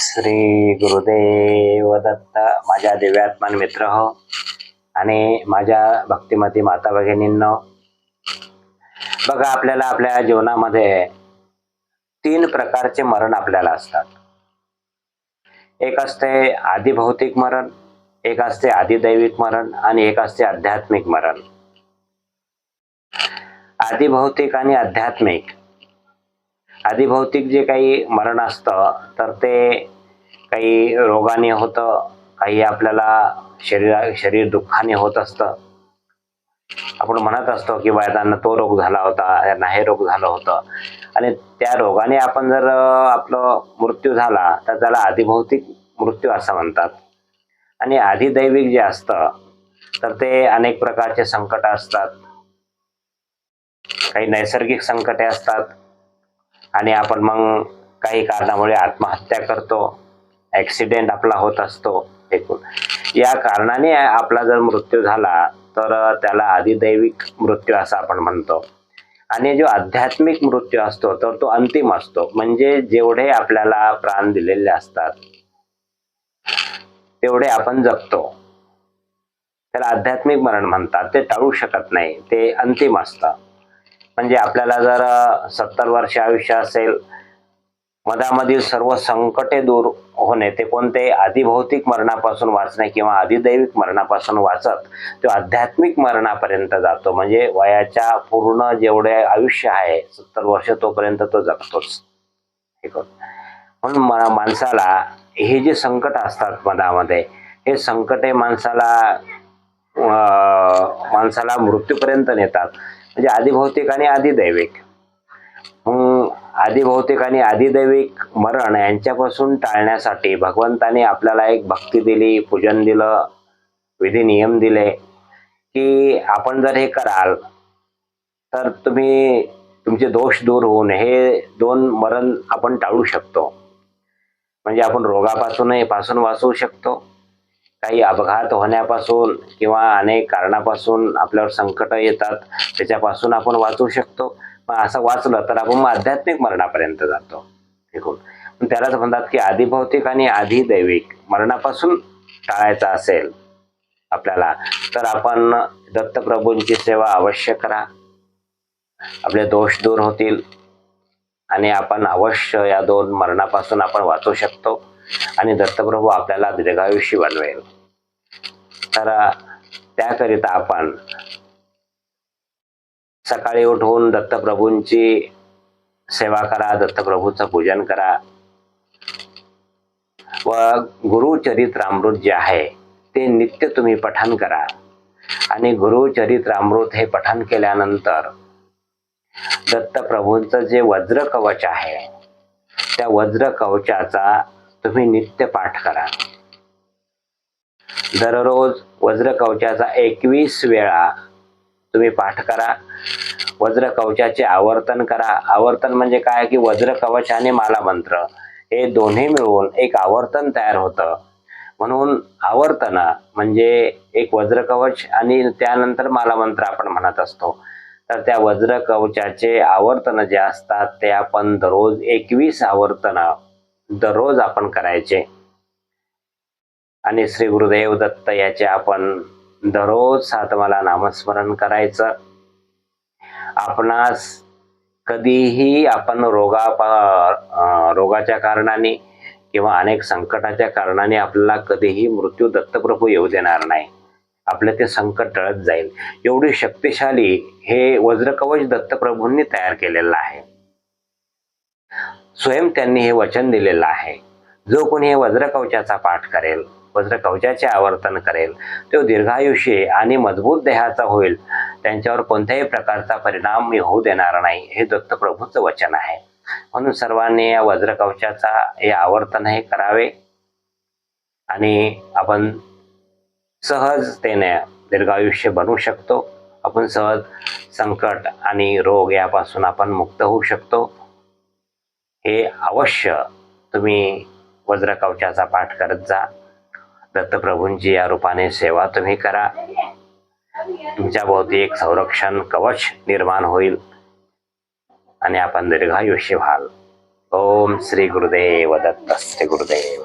श्री गुरुदेव दत्त माझ्या दिव्यात्मान मित्र हो आणि माझ्या भक्तिमती माता भगिनींनो. बघा आपल्याला आपल्या जीवनामध्ये तीन प्रकारचे मरण आपल्याला असतात. एक असते आदिभौतिक मरण एक असते आदिदैविक मरण आणि एक असते आध्यात्मिक मरण. आदिभौतिक आणि आध्यात्मिक आधीभौतिक जे काही मरण असतं तर ते काही रोगाने होतं काही आपल्याला शरीरा शरीर दुःखाने होत असतं. आपण म्हणत असतो की बा यांना तो रोग झाला होता यांना हे रोग झालं होतं. आणि त्या रोगाने आपण जर आपलं मृत्यू झाला तर त्याला आदिभौतिक मृत्यू असं म्हणतात. आणि आदिदैविक जे असतं तर ते अनेक प्रकारचे संकट असतात. काही नैसर्गिक संकटे असतात. आणि आपण मग काही कारणामुळे आत्महत्या करतो. ॲक्सिडेंट आपला होत असतो एकूण. या कारणाने आपला जर मृत्यू झाला तर त्याला आदिदैविक मृत्यू असं आपण म्हणतो. आणि जो आध्यात्मिक मृत्यू असतो तर तो अंतिम असतो. म्हणजे जेवढे आपल्याला प्राण दिलेले असतात तेवढे आपण जगतो. त्याला आध्यात्मिक मरण म्हणतात. ते टाळू शकत नाही. ते अंतिम असतं. म्हणजे आपल्याला जर सत्तर वर्ष आयुष्य असेल मधामधील सर्व संकटे दूर होणे ते कोणते? आदिभौतिक मरणापासून वाचणे किंवा आदिदैविक मरणापासून वाचत तो आध्यात्मिक मरणापर्यंत जातो. म्हणजे वयाच्या पूर्ण जेवढे आयुष्य आहे सत्तर वर्ष तोपर्यंत तो जगतोच. हे म्हणून माणसाला हे जे संकट असतात मधामध्ये हे संकटे माणसाला अं, माणसाला मृत्यूपर्यंत नेतात. म्हणजे आदिभौतिक आणि आदिदैविक मग आदिभौतिक आणि आदिदैविक मरण यांच्यापासून टाळण्यासाठी भगवंताने आपल्याला एक भक्ती दिली पूजन दिलं विधी नियम दिले की आपण जर हे कराल तर तुम्ही तुमचे दोष दूर होऊन हे दोन मरण आपण टाळू शकतो. म्हणजे आपण रोगापासूनही पासून वाचवू शकतो. काही अपघात होण्यापासून किंवा अनेक कारणापासून आपल्यावर संकट येतात त्याच्यापासून आपण वाचू शकतो. मग असं वाचलं तर आपण आध्यात्मिक मरणापर्यंत जातो. ऐकून त्यालाच म्हणतात की आदिभौतिक आणि आदिदैविक मरणापासून टाळायचं असेल आपल्याला तर आपण दत्तप्रभूंची सेवा अवश्य करा. आपले दोष दूर होतील आणि आपण अवश्य या दोन मरणापासून आपण वाचू शकतो. आणि दत्तप्रभू आपल्याला दीर्घायुष्य बनवेल. तर त्याकरिता आपण सकाळी उठून दत्तप्रभूंची सेवा करा दत्तप्रभूचं पूजन करा. व गुरुचरित्रामृत जे आहे ते नित्य तुम्ही पठन करा. आणि गुरुचरित्रामृत हे पठन केल्यानंतर दत्तप्रभूंचं जे वज्र कवच आहे त्या वज्र कवचाचा तुम्ही नित्य पाठ करा. दररोज वज्रकवचाचा एकवीस वेळा तुम्ही पाठ करा. वज्र कवचाचे आवर्तन करा. आवर्तन म्हणजे काय? की वज्र कवच आणि माला मंत्र हे दोन्ही मिळून एक आवर्तन तयार होतं. म्हणून आवर्तन म्हणजे एक वज्र कवच आणि त्यानंतर माला मंत्र आपण म्हणत असतो. तर त्या वज्र कवचाचे आवर्तन जे असतात ते आपण दररोज एकवीस आवर्तन दररोज आपण करायचे. आणि श्री गुरुदेव दत्त याचे आपण दररोज सातमाला नामस्मरण करायचं. आपणास कधीही आपण रोगा रोगाच्या कारणाने किंवा अनेक संकटाच्या कारणाने आपल्याला कधीही मृत्यू दत्तप्रभू येऊ देणार नाही. आपलं ते संकट टळत जाईल. एवढी शक्तिशाली हे वज्रकवच दत्तप्रभूंनी तयार केलेलं आहे. स्वयं त्यांनी हे वचन दिलेलं आहे. जो कोणी हे वज्रकवचाचा पाठ करेल वज्रकवचाचे आवर्तन करेल तो दीर्घायुष्य आणि मजबूत देहाचा होईल त्यांच्यावर कोणत्याही प्रकारचा परिणाम मी होऊ देणार नाही हे दत्तप्रभूचं वचन आहे. म्हणून सर्वांनी या वज्रकवचाचा हे आवर्तन हे करावे आणि आपण सहजतेने दीर्घायुष्य बनवू शकतो. आपण सहज संकट आणि रोग यापासून आपण मुक्त होऊ शकतो. हे अवश्य तुम्ही वज्रकवचाचा पाठ करत जा. दत्तप्रभूंची या रूपाने सेवा तुम्ही करा. तुमच्या भोवती एक संरक्षण कवच निर्माण होईल. आणि आपण दीर्घायुष्य व्हाल. ओम श्री गुरुदेव दत्त श्री गुरुदेव.